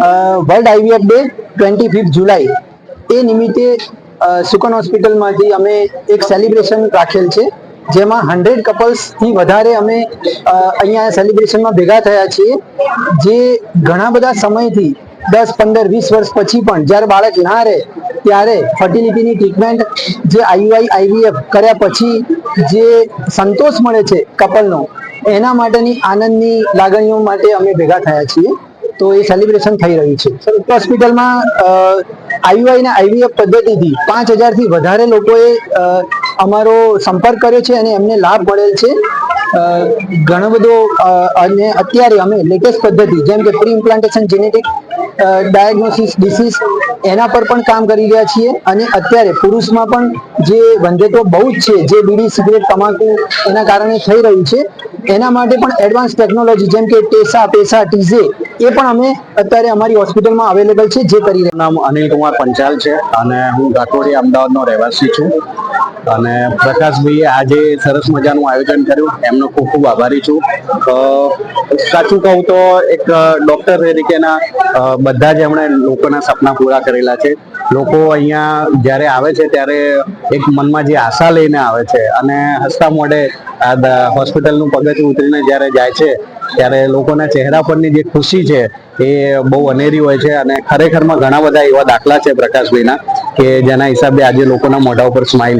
World IVF day twenty fifth July એ નિમિત્તે સુકન હોસ્પિટલમાંથી અમે એક સેલિબ્રેશન રાખેલ છે, જેમાં હંડ્રેડ કપલ્સથી વધારે અમે અહીંયા સેલિબ્રેશનમાં ભેગા થયા છીએ, જે ઘણા બધા સમયથી, દસ, પંદર, વીસ વર્ષ પછી પણ, જ્યારે બાળક ના રહે, ત્યારે ફર્ટિલિટીની ટ્રીટમેન્ટ જે આઈયુઆઈ આઈવીએફ કર્યા પછી જે સંતોષ મળે છે કપલનો એના માટેની આનંદની લાગણીઓ માટે અમે ભેગા થયા છીએ. તો એ સેલિબ્રેશન થઈ રહ્યું છે. હોસ્પિટલમાં આઈયુઆઈ અને આઈવીએફ પદ્ધતિથી પાંચ હજારથી વધારે લોકોએ અમારો સંપર્ક કર્યો છે અને એમને લાભ મળેલ છે. ઘણો બધો અને અત્યારે અમે લેટેસ્ટ પદ્ધતિ, જેમ કે pre implantation genetic diagnosis disease એના પર પણ કામ કરી રહ્યા છીએ. અને અત્યારે પુરુષમાં પણ જે વંધેતો બહુ જ છે, જે બીડી, સિગરેટ, તમાકુ, એના કારણે થઈ રહ્યું છે. એના માટે પણ એડવાન્સ ટેકનોલોજી જેમ કે ટેસા, પેસા, ટીઝે, એ પણ અમે અત્યારે અમારી હોસ્પિટલમાં અવેલેબલ છે, જે કરી રહ્યા નામ અનિલ કુમાર પંચાલ છે અને હું ગાંઠોડી અમદાવાદનો રહેવાસી છું. અને પ્રકાશભાઈએ આજે સરસ મજાનું આયોજન કર્યું. એમનો ખૂબ ખૂબ આભારી છું. સાચું કહું તો એક ડૉક્ટર તરીકેના બધા જ એમણે લોકોના સપના પૂરા કરેલા છે. લોકો અહીંયા જ્યારે આવે છે ત્યારે એક મનમાં જે આશા લઈને આવે છે અને હસતા મોઢે આ હોસ્પિટલનું પગથિયું ઉતરીને જ્યારે જાય છે, ત્યારે લોકોના ચહેરા પરની જે ખુશી છે એ બહુ અનેરી હોય છે અને ખરેખરમાં ઘણા બધા એવા દાખલા છે પ્રકાશભાઈના કે જેના હિસાબે આજે લોકોના મોઢા ઉપર સ્માઇલ